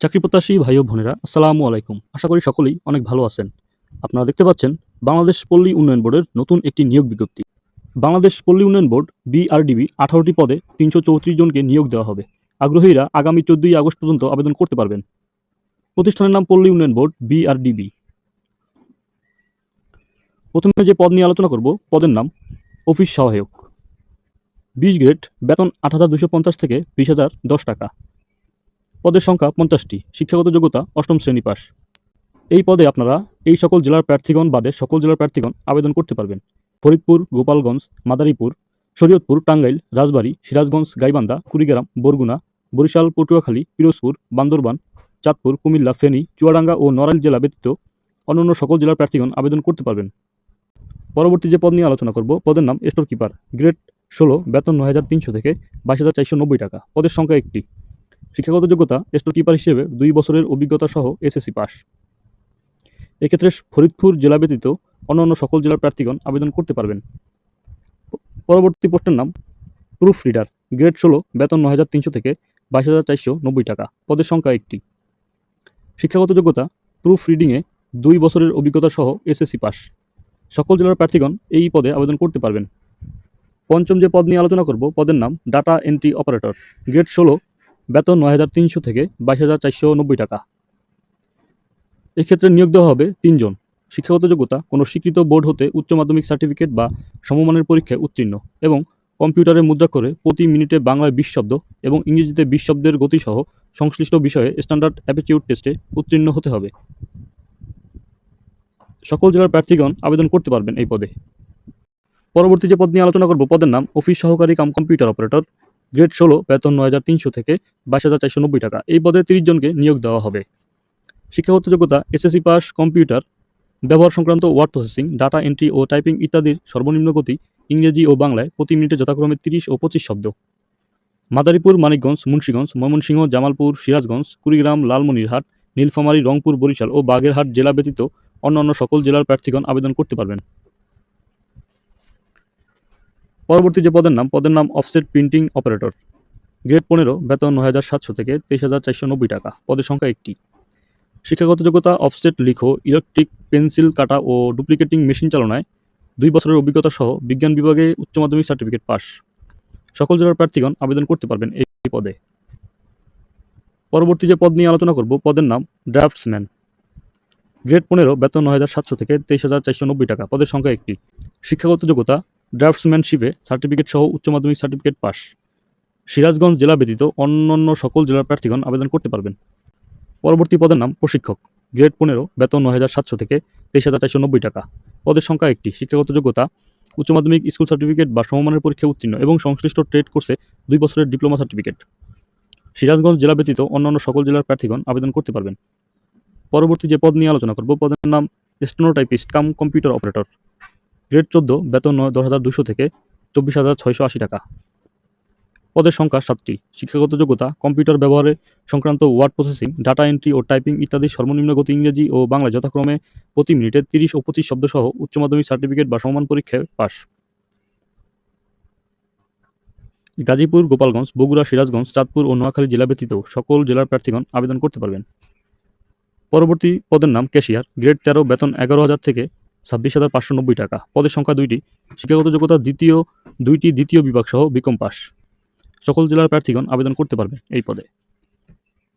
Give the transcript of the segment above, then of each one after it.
চাকরি প্রত্যাশী ভাই ও বোনেরা, আসসালামু আলাইকুম। আশা করি সকলেই অনেক ভালো আছেন। আপনারা দেখতে পাচ্ছেন বাংলাদেশ পল্লী উন্নয়ন বোর্ডের নতুন একটি নিয়োগ বিজ্ঞপ্তি। বাংলাদেশ পল্লী উন্নয়ন বোর্ড, বিআরডিবি, আঠারোটি পদে তিনশো চৌত্রিশ জনকে নিয়োগ দেওয়া হবে। আগ্রহীরা আগামী চোদ্দই আগস্ট পর্যন্ত আবেদন করতে পারবেন। প্রতিষ্ঠানের নাম পল্লী উন্নয়ন বোর্ড, বিআরডিবি। প্রথমে যে পদ নিয়ে আলোচনা করব, পদের নাম অফিস সহায়ক। বিশ গ্রেড, বেতন আট হাজার পঞ্চাশ থেকে বিশ হাজার দশ টাকা। পদের সংখ্যা পঞ্চাশটি। শিক্ষাগত যোগ্যতা অষ্টম শ্রেণি পাস এই পদে আপনারা এই সকল জেলার প্রার্থীগণ বাদে সকল জেলার প্রার্থীগণ আবেদন করতে পারবেন। ফরিদপুর, গোপালগঞ্জ, মাদারীপুর, শরীয়তপুর, টাঙ্গাইল, রাজবাড়ী, সিরাজগঞ্জ, গাইবান্ধা, কুড়িগ্রাম, বরগুনা, বরিশাল, পটুয়াখালী, পিরোজপুর, বান্দরবান, চাঁদপুর, কুমিল্লা, ফেনী, চুয়াডাঙ্গা ও নড়াইল জেলা ব্যতীত অন্যান্য সকল জেলার প্রার্থীগণ আবেদন করতে পারবেন। পরবর্তী যে পদ নিয়ে আলোচনা করব, পদের নাম স্টোর কিপার গ্রেড ষোলো, বেতন নয় হাজার তিনশো থেকে বাইশ হাজার চারশো নব্বই টাকা। পদের সংখ্যা একটি। শিক্ষাগত যোগ্যতা স্টোর কিপার হিসেবে দুই বছরের অভিজ্ঞতা সহ এসএসসি পাস। এক্ষেত্রে ফরিদপুর জেলা ব্যতীত অন্যান্য সকল জেলার প্রার্থীগণ আবেদন করতে পারবেন। পরবর্তী পোস্টের নাম, প্রুফ রিডার, গ্রেড ষোলো, বেতন নয় হাজার তিনশো থেকে বাইশ হাজার চারশো নব্বই টাকা, পদের সংখ্যা একটি। শিক্ষাগত যোগ্যতা, প্রুফ রিডিংয়ে দুই বছরের অভিজ্ঞতা সহ এসএসসি পাস। সকল জেলার প্রার্থীগণ এই পদে আবেদন করতে পারবেন। পঞ্চম যে পদ নিয়ে আলোচনা করব, পদের নাম, ডাটা এন্ট্রি অপারেটর, গ্রেড ষোলো বেতন নয় হাজার তিনশো থেকে বাইশ হাজার চারশো নব্বই টাকা। এক্ষেত্রে নিয়োগ দেওয়া হবে তিনজন। শিক্ষাগত যোগ্যতা, কোনো স্বীকৃত বোর্ড হতে উচ্চ মাধ্যমিক সার্টিফিকেট বা সমমানের পরীক্ষায় উত্তীর্ণ এবং কম্পিউটারে মুদ্রা করে প্রতি মিনিটে বাংলায় বিশ শব্দ এবং ইংরেজিতে বিশ শব্দের গতিসহ সংশ্লিষ্ট বিষয়ে স্ট্যান্ডার্ড অ্যাপিটিউড টেস্টে উত্তীর্ণ হতে হবে। সকল জেলার প্রার্থীগণ আবেদন করতে পারবেন এই পদে। পরবর্তী যে পদ নিয়ে আলোচনা করব, পদের নাম অফিস সহকারী কাম কম্পিউটার অপারেটর। গ্রেড ষোলো, বেতন নয় হাজার তিনশো থেকে বাইশ হাজার চারশো নব্বই টাকা। এই পদে তিরিশ জনকে নিয়োগ দেওয়া হবে। শিক্ষাগত যোগ্যতা, এসএসসি পাস, কম্পিউটার, ব্যবহার সংক্রান্ত ওয়ার্ড প্রসেসিং, ডাটা এন্ট্রি ও টাইপিং ইত্যাদির সর্বনিম্ন গতি ইংরেজি ও বাংলায় প্রতি মিনিটে যথাক্রমে তিরিশ ও পঁচিশ শব্দ। মাদারীপুর, মানিকগঞ্জ, মুন্সীগঞ্জ, ময়মনসিংহ, জামালপুর, সিরাজগঞ্জ, কুড়িগ্রাম, লালমনিরহাট, নীলফামারী, রংপুর, বরিশাল ও বাগেরহাট জেলা ব্যতীত অন্যান্য সকল জেলার প্রার্থীগণ আবেদন করতে পারবেন। পরবর্তী যে পদের নাম পদের নাম অফসেট প্রিন্টিং অপারেটর গ্রেড পনেরো, বেতন নয় হাজার সাতশো থেকে তেইশ হাজার চারশো নব্বই টাকা, পদের সংখ্যা একটি। শিক্ষাগত যোগ্যতা অফসেট লিখো ইলেকট্রিক পেন্সিল কাটা ও ডুপ্লিকেটিং মেশিন চালনায় দুই বছরের অভিজ্ঞতা সহ বিজ্ঞান বিভাগে উচ্চ মাধ্যমিক সার্টিফিকেট পাস সকল জেলার প্রার্থীগণ আবেদন করতে পারবেন এই পদে। পরবর্তী যে পদ নিয়ে আলোচনা করব, পদের নাম ড্রাফটসম্যান গ্রেড পনেরো, বেতন নয় হাজার সাতশো থেকে তেইশ হাজার চারশো নব্বই টাকা, পদের সংখ্যা একটি। শিক্ষাগত যোগ্যতা ড্রাফটসম্যানশিপে সার্টিফিকেট সহ উচ্চ মাধ্যমিক সার্টিফিকেট পাস। সিরাজগঞ্জ জেলা ব্যতীত অন্যান্য সকল জেলার প্রার্থীগণ আবেদন করতে পারবেন। পরবর্তী পদের নাম প্রশিক্ষক। গ্রেড পনেরো, বেতন নয় হাজার সাতশো থেকে তেইশ হাজার চারশো নব্বই টাকা। পদের সংখ্যা একটি, শিক্ষাগত যোগ্যতা, উচ্চ মাধ্যমিক স্কুল সার্টিফিকেট বা সমমানের পরীক্ষা উত্তীর্ণ এবং সংশ্লিষ্ট ট্রেড কোর্সে দুই বছরের ডিপ্লোমা সার্টিফিকেট। সিরাজগঞ্জ জেলা ব্যতীত অন্যান্য সকল জেলার প্রার্থীগণ আবেদন করতে পারবেন। পরবর্তী যে পদ নিয়ে আলোচনা করব, পদের নাম stenotypist, cum computer operator. Grade চোদ্দ, বেতন নয়, দশ হাজার দুশো থেকে চব্বিশ হাজার ছয়শো আশি টাকা। পদের সংখ্যা সাতটি। শিক্ষাগত যোগ্যতা, কম্পিউটার ব্যবহারে সংক্রান্ত ওয়ার্ড প্রসেসিং, ডাটা এন্ট্রি ও টাইপিং ইত্যাদি সর্বনিম্ন গতি ইংরেজি ও বাংলা যথাক্রমে প্রতি মিনিটে তিরিশ ও পঁচিশ শব্দ সহ উচ্চ মাধ্যমিক সার্টিফিকেট বা সমান পরীক্ষায় পাস গাজীপুর, গোপালগঞ্জ, বগুড়া, সিরাজগঞ্জ, চাঁদপুর ও নোয়াখালী জেলা ব্যতীত সকল জেলার প্রার্থীগণ আবেদন করতে পারবেন। পরবর্তী পদের নাম ক্যাশিয়ার। গ্রেড তেরো, বেতন এগারো হাজার থেকে ছাব্বিশ হাজার পাঁচশো নব্বই টাকা। পদের সংখ্যা দুইটি। শিক্ষাগত যোগ্যতা দ্বিতীয়, দুইটি দ্বিতীয় বিভাগ সহ বিকম পাস। সকল জেলার প্রার্থীগণ আবেদন করতে পারবে এই পদে।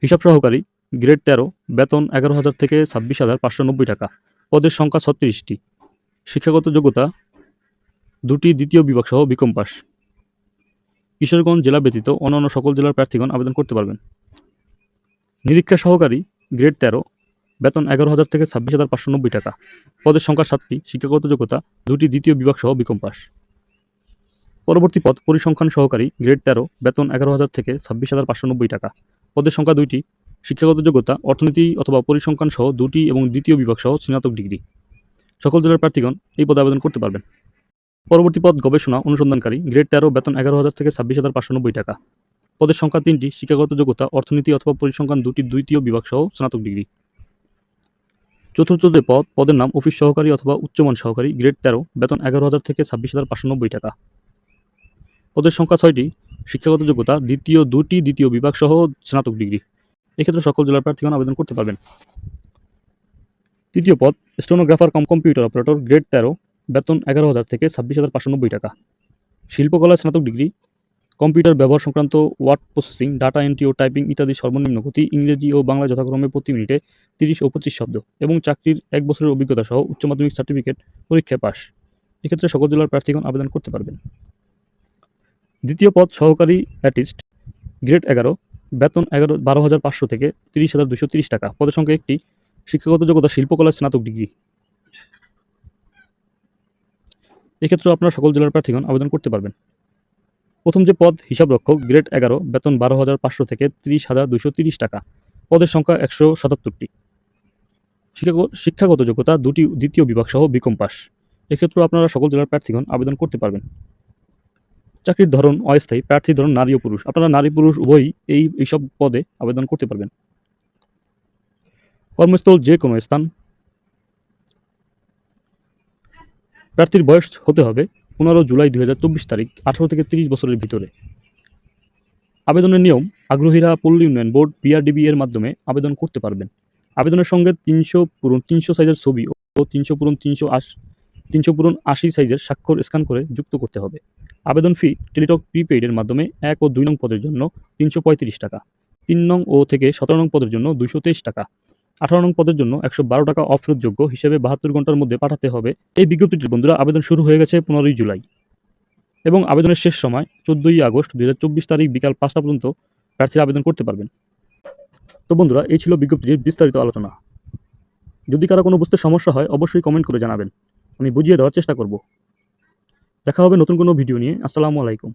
হিসাব সহকারী, গ্রেড তেরো, বেতন এগারো হাজার থেকে ছাব্বিশ হাজার পাঁচশো নব্বই টাকা। পদের সংখ্যা ছত্রিশটি। শিক্ষাগত যোগ্যতা, দুটি দ্বিতীয় বিভাগ সহ বিকম পাস। কিশোরগঞ্জ জেলা ব্যতীত অন্যান্য সকল জেলার প্রার্থীগণ আবেদন করতে পারবেন। নিরীক্ষা সহকারী, গ্রেড তেরো বেতন এগারো হাজার থেকে ছাব্বিশ হাজার পাঁচশো নব্বই টাকা। পদের সংখ্যা সাতটি, শিক্ষাগত যোগ্যতা দুটি, দ্বিতীয় বিভাগ সহ বিকম পাস। পরবর্তী পদ পরিসংখ্যান সহকারী, গ্রেড তেরো, বেতন এগারো হাজার থেকে ছাব্বিশ হাজার পাঁচশো নব্বই টাকা। পদের সংখ্যা দুইটি, শিক্ষাগত যোগ্যতা, অর্থনীতি অথবা পরিসংখ্যান সহ দুটি এবং দ্বিতীয় বিভাগ সহ স্নাতক ডিগ্রি। সকল জেলার প্রার্থীগণ এই পদে আবেদন করতে পারবেন। পরবর্তী পদ গবেষণা, অনুসন্ধানকারী, গ্রেড তেরো, বেতন এগারো হাজার থেকে ছাব্বিশ হাজার পাঁচশো নব্বই টাকা। পদের সংখ্যা তিনটি, শিক্ষাগত যোগ্যতা, অর্থনীতি অথবা পরিসংখ্যান দুটি, দ্বিতীয় বিভাগ সহ স্নাতক ডিগ্রি। চতুর্থ যে পদ, পদের নাম অফিস সহকারী অথবা উচ্চমান সহকারী, গ্রেড তেরো, বেতন এগারো হাজার থেকে ছাব্বিশ হাজার পাঁচশো নব্বই টাকা। পদের সংখ্যা ছয়টি, শিক্ষাগত যোগ্যতা, দ্বিতীয় দুটি, দ্বিতীয় বিভাগ সহ স্নাতক ডিগ্রি। এক্ষেত্রে সকল জেলার প্রার্থীগণ আবেদন করতে পারবেন। তৃতীয় পদ, stenographer cum computer operator, grade তেরো, বেতন এগারো হাজার থেকে ছাব্বিশ হাজার পাঁচশো নব্বই টাকা। শিল্পকলায় স্নাতক ডিগ্রি কম্পিউটার ব্যবহার সংক্রান্ত ওয়ার্ড প্রসেসিং, ডাটা এন্ট্রি ও টাইপিং ইত্যাদি সর্বনিম্ন গতি, ইংরেজি ও বাংলা যথাক্রমে প্রতি মিনিটে তিরিশ ও পঁচিশ শব্দ এবং চাকরির এক বছরের অভিজ্ঞতা সহ উচ্চ মাধ্যমিক সার্টিফিকেট পরীক্ষায় পাশ। এক্ষেত্রে সকল জেলার প্রার্থীগণ আবেদন করতে পারবেন। দ্বিতীয় পদ সহকারী অ্যাটিস্ট, গ্রেড এগারো, বেতন এগারো, বারো হাজার পাঁচশো থেকে তিরিশ হাজার দুশো তিরিশ টাকা। পদের সংখ্যা একটি শিক্ষাগত যোগ্যতা শিল্পকলায় স্নাতক ডিগ্রি। এক্ষেত্রেও আপনারা সকল জেলার প্রার্থীগণ আবেদন করতে পারবেন। প্রথম যে পদ, হিসাবরক্ষক, গ্রেড এগারো, বেতন বারো হাজার পাঁচশো থেকে ত্রিশ হাজার দুশো তিরিশ টাকা। পদের সংখ্যা একশো সাতাত্তরটি। শিক্ষাগত যোগ্যতা দুটি দ্বিতীয় বিভাগ সহ বিকম পাস। এক্ষেত্রেও আপনারা সকল জেলার প্রার্থীগণ আবেদন করতে পারবেন। চাকরির ধরন অস্থায়ী, প্রার্থীর ধরন নারী ও পুরুষ। আপনারা নারী, পুরুষ উভয়ই এই এইসব পদে আবেদন করতে পারবেন। কর্মস্থল যে কোনো স্থান। প্রার্থীর বয়স হতে হবে পনেরো জুলাই দু হাজার চব্বিশ তারিখ, আঠারো থেকে তিরিশ বছরের ভিতরে। আবেদনের নিয়ম, আগ্রহীরা পল্লী উন্নয়ন বোর্ড বিআরডিবি এর মাধ্যমে আবেদন করতে পারবেন। আবেদনের সঙ্গে তিনশো পূরণ তিনশো সাইজের ছবি ও তিনশো পূরণ তিনশো আশ, তিনশো পূরণ আশি সাইজের স্বাক্ষর স্ক্যান করে যুক্ত করতে হবে। আবেদন ফি টেলিটক প্রিপেইডের মাধ্যমে এক ও দুই নং পদের জন্য তিনশো পঁয়ত্রিশ টাকা, তিন নং ও থেকে সতেরো নং পদের জন্য তেইশ টাকা। আঠারো নং পদের জন্য একশো বারো টাকা অফেরতযোগ্য হিসেবে বাহাত্তর ঘণ্টার মধ্যে পাঠাতে হবে। এই বিজ্ঞপ্তিটির বন্ধুরা, আবেদন শুরু হয়ে গেছে পনেরোই জুলাই। এবং আবেদনের শেষ সময় চোদ্দোই আগস্ট দু হাজার চব্বিশ তারিখ বিকাল পাঁচটা পর্যন্ত প্রার্থীরা আবেদন করতে পারবেন। তো বন্ধুরা, এই ছিল বিজ্ঞপ্তিটির বিস্তারিত আলোচনা। যদি কারও কোনো বুঝতে সমস্যা হয়, অবশ্যই কমেন্ট করে জানাবেন। আমি বুঝিয়ে দেওয়ার চেষ্টা করব। দেখা হবে নতুন কোনো ভিডিও নিয়ে। আসসালামু আলাইকুম।